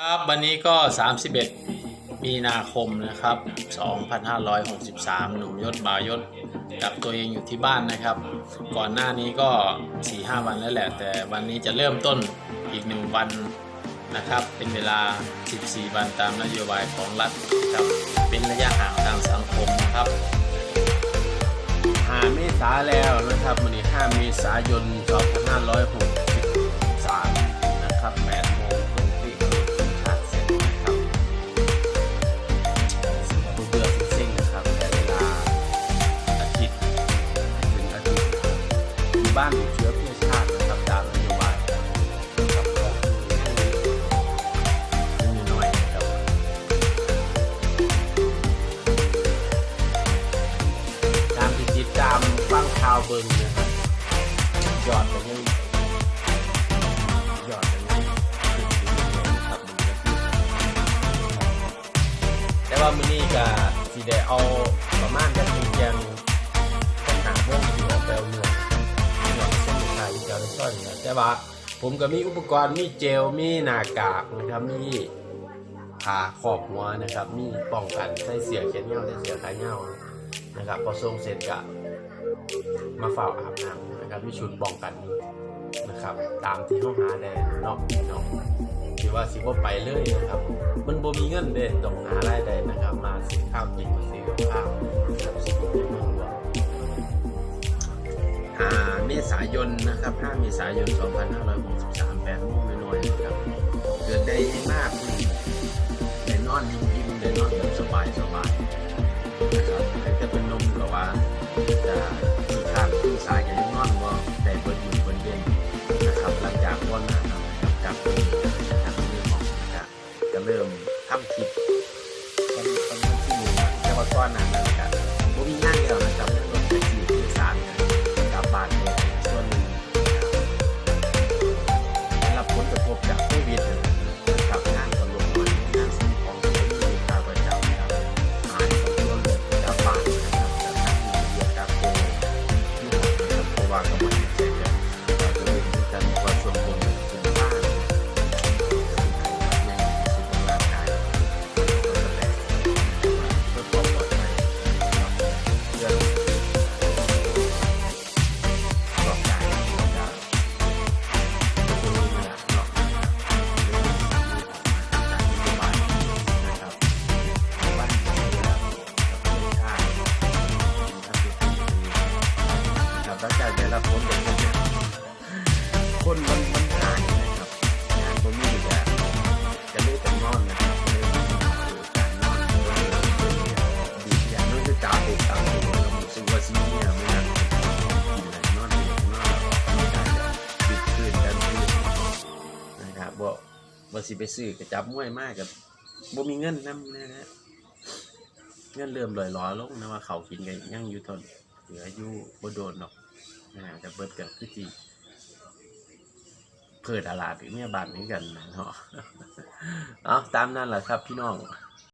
ครับวันนี้ก็ 31 มีนาคมนะครับ 2563 หนุ่มยศบ่าวยศกับตัวเองอยู่ที่บ้านนะครับ ก่อนหน้านี้ก็ 4-5 วันแล้วแหละ แต่วันนี้จะเริ่มต้นอีกหนึ่งวันนะครับ เป็นเวลา 14 วันตามนโยบายของรัฐครับเป็นระยะห่างทางสังคมนะครับ5เมษาแล้วนะครับวันนี้5เมษายน 2563 เชื้อเพื่อชาตินะครับตามนโยบายกับของผู้น้อยนะครับตามติดตามฟังข่าวเบิ่งนะครับยอดกันยังยอดกันยังขึ้นอยู่เลยนะครับแต่ว่ามื้อนี้ก็สิได้เอา อนเนี่ยแต่ว่าผมก็มีอุปกรณ์มีเจลมีหน้ากากนะครับมีผ้าครอบหัวนะครับ มีป้องกันใส่เสียแขนยาใส่เสียขายานะครับพอส่งเสร็จก็มาเฝ้าอาบน้ำนะครับมีชุดป้องกันนะครับ ตามที่เขาหาได้เนอกนองที่ว่าสิว่าไปเลยนะครับ มันบ่มีเงินเด้ต้องหารายได้นะครับ มาซื้อข้าวกินมาซื้อข้าวายนนะครับ 5 เมษายน 2563แปดโมงน้อยๆนะครับเกิดได้มากขึ้นได้นอนยิ้มๆได้นอนแบบสบายสบายๆนะครับแต่จะเป็นนมหรือว่าจะมีข้างขึ้นสายอย่างนอนว่าแต่เบิดอยู่บนเด่นนะครับ หลังจากวันนะครับจากนี้จากนี้มองนะครับจะเริ่มทำคลิปตอนตอนนั้นที่หนึ่งแต่ว่าก้อนหนานั้ หลังจากได้รับผลกระทบเนี่ยคนมันมันหายนะครับงานก็มีแต่จะเลิกกันนอนนะครับเลิกการนอนก็เลยดีอย่างนั้นคือตาเด็กตาโตแล้วมันสึกว่าซีเนี่ยไม่นั่งกินอะไรนอนนอนมีการดึกคืนกันนะครับบ่บ่สิไปซื้อกระจับมวยมากกับบ่มีเงินนำนะฮะเงินเริ่มลอยล้อลงนะว่าเขากินกันยั่งอยู่ทนเหลืออยู่บ่โดนหรอก นะฮะเบิดกับคือที่เพื่อตลาดหรือเนี่ยบาทนี้กันนะเนาะเอาตามนั่นแหละครับพี่น้อง